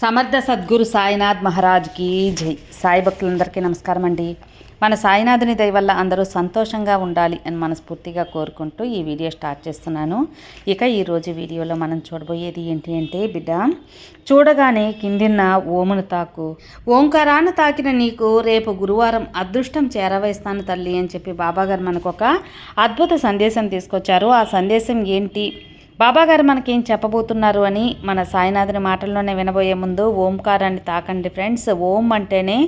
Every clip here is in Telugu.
సమర్థ సద్గురు సాయినాథ్ మహారాజ్కి జై. సాయి భక్తులందరికీ నమస్కారం అండి మన సాయినాథుని దయ వల్ల అందరూ సంతోషంగా ఉండాలి అని మనస్ఫూర్తిగా కోరుకుంటూ ఈ వీడియో స్టార్ట్ చేస్తున్నాను. ఇక ఈరోజు వీడియోలో మనం చూడబోయేది ఏంటి అంటే బిడ్డ చూడగానే కిందిన్న ఓమును తాకు. ఓంకారాన్ని తాకిన నీకు రేపు గురువారం అదృష్టం చేరవేస్తాను తల్లి అని చెప్పి బాబాగారు మనకు ఒక అద్భుత సందేశం తీసుకొచ్చారు. ఆ సందేశం ఏంటి? బాబాగారు మనకేం చెప్పబోతున్నారు అని మన సాయినాథుని మాటల్లోనే వినబోయే ముందు ఓంకారాన్ని తాకండి ఫ్రెండ్స్. ఓం అంటేనే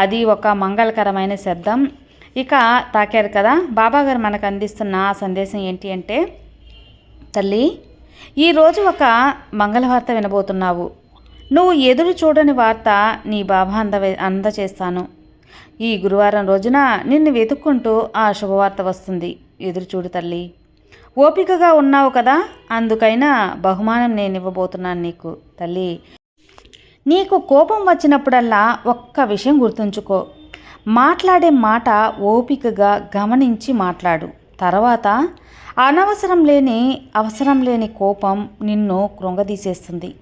అది ఒక మంగళకరమైన శబ్దం. ఇక తాకారు కదా బాబాగారు మనకు అందిస్తున్న ఆ సందేశం ఏంటి అంటే తల్లి ఈరోజు ఒక మంగళవార్త వినబోతున్నావు. నువ్వు ఎదురు చూడని వార్త నీ బాబా అంద అందచేస్తాను. ఈ గురువారం రోజున నిన్ను వెతుక్కుంటూ ఆ శుభవార్త వస్తుంది. ఎదురు చూడు తల్లి. ఓపికగా ఉన్నావు కదా అందుకైనా బహుమానం నేను ఇవ్వబోతున్నాను నీకు తల్లి. నీకు కోపం వచ్చినప్పుడల్లా ఒక్క విషయం గుర్తుంచుకో. మాట్లాడే మాట ఓపికగా గమనించి మాట్లాడు. తర్వాత అనవసరం లేని అవసరం లేని కోపం నిన్ను కృంగదీసేస్తుంది.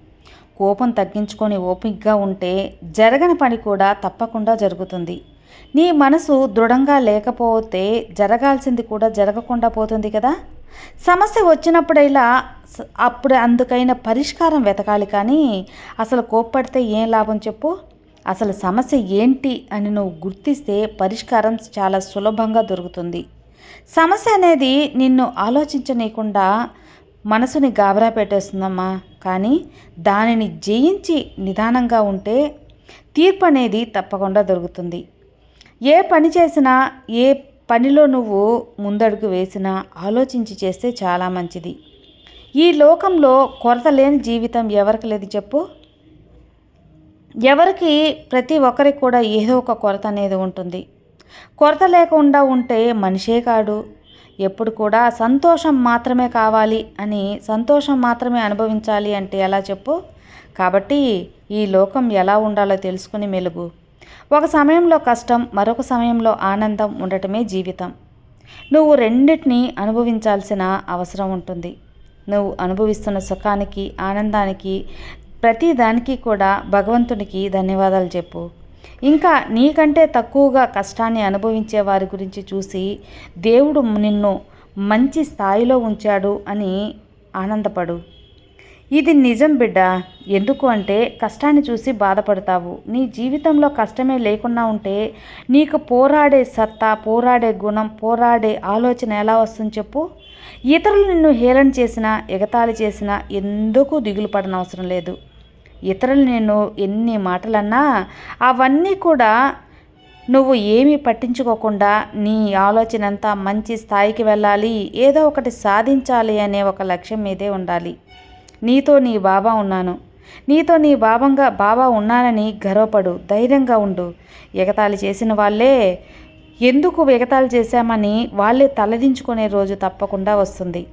కోపం తగ్గించుకొని ఓపికగా ఉంటే జరగని పని కూడా తప్పకుండా జరుగుతుంది. నీ మనసు దృఢంగా లేకపోతే జరగాల్సింది కూడా జరగకుండా పోతుంది కదా? సమస్య వచ్చినప్పుడైలా అప్పుడు అందుకైన పరిష్కారం వెతకాలి కానీ అసలు కోప్పడితే ఏం లాభం చెప్పు? అసలు సమస్య ఏంటి అని నువ్వు గుర్తిస్తే పరిష్కారం చాలా సులభంగా దొరుకుతుంది. సమస్య అనేది నిన్ను ఆలోచించనీయకుండా మనసుని గాబరా పెట్టేస్తుందమ్మా. కానీ దానిని జయించి నిదానంగా ఉంటే తీర్పు అనేది తప్పకుండా దొరుకుతుంది. ఏ పని చేసినా ఏ పనిలో నువ్వు ముందడుగు వేసినా ఆలోచించి చేస్తే చాలా మంచిది. ఈ లోకంలో కొరత లేని జీవితం ఎవరికి లేదు చెప్పు? ఎవరికి? ప్రతి ఒక్కరికి కూడా ఏదో ఒక కొరత అనేది ఉంటుంది. కొరత లేకుండా ఉంటే మనిషే కాడు. ఎప్పుడు కూడా సంతోషం మాత్రమే కావాలి అని సంతోషం మాత్రమే అనుభవించాలి అంటే ఎలా చెప్పు? కాబట్టి ఈ లోకం ఎలా ఉండాలో తెలుసుకుని మెలుగు. ఒక సమయంలో కష్టం మరొక సమయంలో ఆనందం ఉండటమే జీవితం. నువ్వు రెండింటినీ అనుభవించాల్సిన అవసరం ఉంటుంది. నువ్వు అనుభవిస్తున్న సుఖానికి ఆనందానికి ప్రతి దానికి కూడా భగవంతునికి ధన్యవాదాలు చెప్పు. ఇంకా నీకంటే తక్కువగా కష్టాన్ని అనుభవించే వారి గురించి చూసి దేవుడు నిన్ను మంచి స్థాయిలో ఉంచాడు అని ఆనందపడు. ఇది నిజం బిడ్డ. ఎందుకు అంటే కష్టాన్ని చూసి బాధపడతావు. నీ జీవితంలో కష్టమే లేకుండా ఉంటే నీకు పోరాడే సత్తా పోరాడే గుణం పోరాడే ఆలోచన ఎలా వస్తుంది చెప్పు. ఇతరులు నిన్ను హేళన చేసినా ఎగతాళి చేసినా ఎందుకు దిగులు పడనవసరం లేదు. ఇతరులు నేను ఎన్ని మాటలన్నా అవన్నీ కూడా నువ్వు ఏమీ పట్టించుకోకుండా నీ ఆలోచన అంతా మంచి స్థాయికి వెళ్ళాలి. ఏదో ఒకటి సాధించాలి అనే ఒక లక్ష్యం మీదే ఉండాలి. నీతో నీ బాబా ఉన్నాను. నీతో నీ బాబంగా బాబా ఉన్నానని గర్వపడు. ధైర్యంగా ఉండు. ఎగతాళి చేసిన వాళ్ళే ఎందుకు ఎగతాళి చేశామని వాళ్ళే తలదించుకునే రోజు తప్పకుండా వస్తుంది.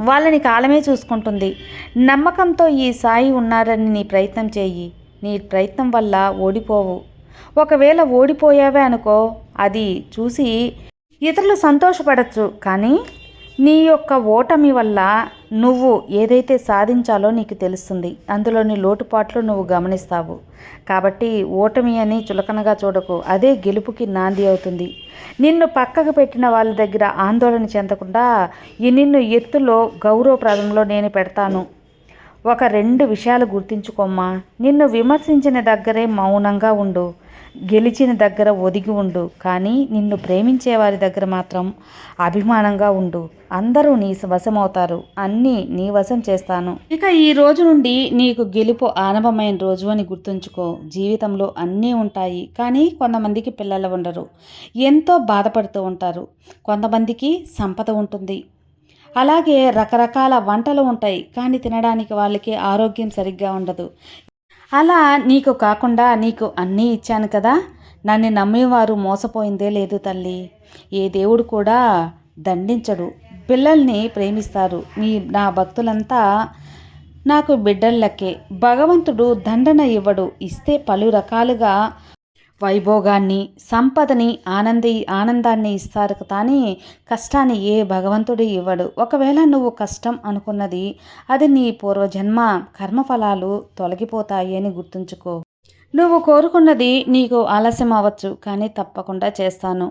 వాళ్ళని కాలమే చూసుకుంటుంది. నమ్మకంతో ఈ సాయి ఉన్నారని నీ ప్రయత్నం చేయి. నీ ప్రయత్నం వల్ల ఓడిపోవు. ఒకవేళ ఓడిపోయావే అనుకో అది చూసి ఇతరులు సంతోషపడచ్చు. కానీ నీ యొక్క ఓటమి వల్ల నువ్వు ఏదైతే సాధించాలో నీకు తెలుస్తుంది అందులోని లోటుపాట్లు నువ్వు గమనిస్తావు. కాబట్టి ఓటమి అని చులకనగా చూడకు అదే గెలుపుకి నాంది అవుతుంది. నిన్ను పక్కకు పెట్టిన వాళ్ళ దగ్గర ఆందోళన చెందకుండా ఈ నిన్ను ఎత్తులో గౌరవప్రదంలో నేను పెడతాను. ఒక రెండు విషయాలు గుర్తించుకోమ్మా. నిన్ను విమర్శించిన దగ్గరే మౌనంగా ఉండు. గెలిచిన దగ్గర ఒదిగి ఉండు. కానీ నిన్ను ప్రేమించే వారి దగ్గర మాత్రం అభిమానంగా ఉండు. అందరూ నీ వశమవుతారు. అన్నీ నీ వశం చేస్తాను. ఇక ఈ రోజు నుండి నీకు గెలుపు ఆనభమైన రోజు అని గుర్తుంచుకో. జీవితంలో అన్నీ ఉంటాయి. కానీ కొంతమందికి పిల్లలు ఉండరు. ఎంతో బాధపడుతూ ఉంటారు. కొంతమందికి సంపద ఉంటుంది. అలాగే రకరకాల వంటలు ఉంటాయి కానీ తినడానికి వాళ్ళకి ఆరోగ్యం సరిగ్గా ఉండదు. అలా నీకు కాకుండా నీకు అన్నీ ఇచ్చాను కదా నన్ను నమ్మేవారు మోసపోయిందే లేదు తల్లి. ఏ దేవుడు కూడా దండించడు. పిల్లల్ని ప్రేమిస్తారు. మీ నా భక్తులంతా నాకు బిడ్డలకే భగవంతుడు దండన ఇవ్వడు. ఇస్తే పలు రకాలుగా వైభోగాన్ని సంపదని ఆనంది ఆనందాన్ని ఇస్తారు కానీ కష్టాన్ని ఏ భగవంతుడు ఇవ్వడు. ఒకవేళ నువ్వు కష్టం అనుకున్నది అది నీ పూర్వజన్మ కర్మఫలాలు తొలగిపోతాయి అని గుర్తుంచుకో. నువ్వు కోరుకున్నది నీకు ఆలస్యం అవ్వచ్చు కానీ తప్పకుండా చేస్తాను.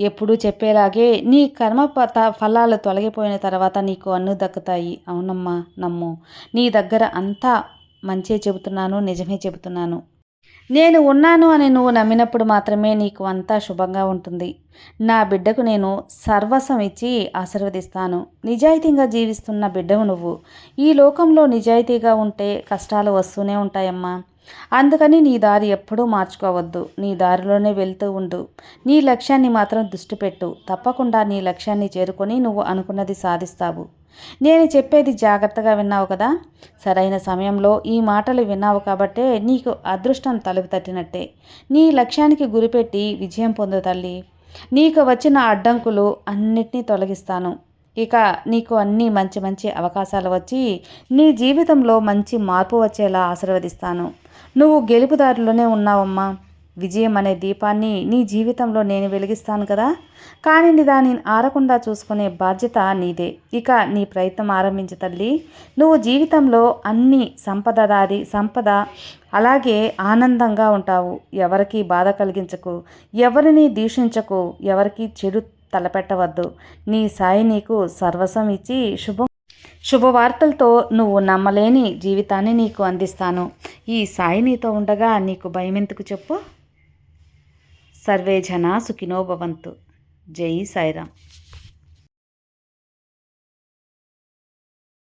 ఎప్పుడూ చెప్పేలాగే నీ కర్మ ఫలాలు తొలగిపోయిన తర్వాత నీకు అన్ను దక్కుతాయి. అవునమ్మా నమ్ము. నీ దగ్గర అంతా మంచే చెబుతున్నాను నిజమే చెబుతున్నాను. నేను ఉన్నాను అని నువ్వు నమ్మినప్పుడు మాత్రమే నీకు అంతా శుభంగా ఉంటుంది. నా బిడ్డకు నేను సర్వస్వం ఇచ్చి ఆశీర్వదిస్తాను. నిజాయితీగా జీవిస్తున్న బిడ్డవు నువ్వు. ఈ లోకంలో నిజాయితీగా ఉంటే కష్టాలు వస్తూనే ఉంటాయమ్మా. అందుకని నీ దారి ఎప్పుడూ మార్చుకోవద్దు. నీ దారిలోనే వెళ్తూ ఉండు. నీ లక్ష్యాన్ని మాత్రం దృష్టి పెట్టు. తప్పకుండా నీ లక్ష్యాన్ని చేరుకొని నువ్వు అనుకున్నది సాధిస్తావు. నేను చెప్పేది జాగ్రత్తగా విన్నావు కదా? సరైన సమయంలో ఈ మాటలు విన్నావు కాబట్టే నీకు అదృష్టం తలుపు తట్టినట్టే నీ లక్ష్యానికి గురిపెట్టి విజయం పొందు తల్లి. నీకు వచ్చిన అడ్డంకులు అన్నిటినీ తొలగిస్తాను. ఇక నీకు అన్ని మంచి మంచి అవకాశాలు వచ్చి నీ జీవితంలో మంచి మార్పు వచ్చేలా ఆశీర్వదిస్తాను. నువ్వు గెలుపుదారిలోనే ఉన్నావమ్మా. విజయం అనే దీపాన్ని నీ జీవితంలో నేను వెలిగిస్తాను కదా. కానీ దాన్ని ఆరకుండా చూసుకునే బాధ్యత నీదే. ఇక నీ ప్రయత్నం ఆరంభించు తల్లి. నువ్వు జీవితంలో అన్ని సంపద దారి సంపద అలాగే ఆనందంగా ఉంటావు. ఎవరికి బాధ కలిగించకు. ఎవరిని దూషించకు ఎవరికి చెడు తలపెట్టవద్దు. నీ సాయి నీకు సర్వస్వం ఇచ్చి శుభం శుభవార్తలతో నువ్వు నమ్మలేని జీవితాన్ని నీకు అందిస్తాను. ఈ సాయి నీతో ఉండగా నీకు భయం ఎందుకు చెప్పు? సర్వే జనా సుఖినో భవంతు. జై సాయిరామ్.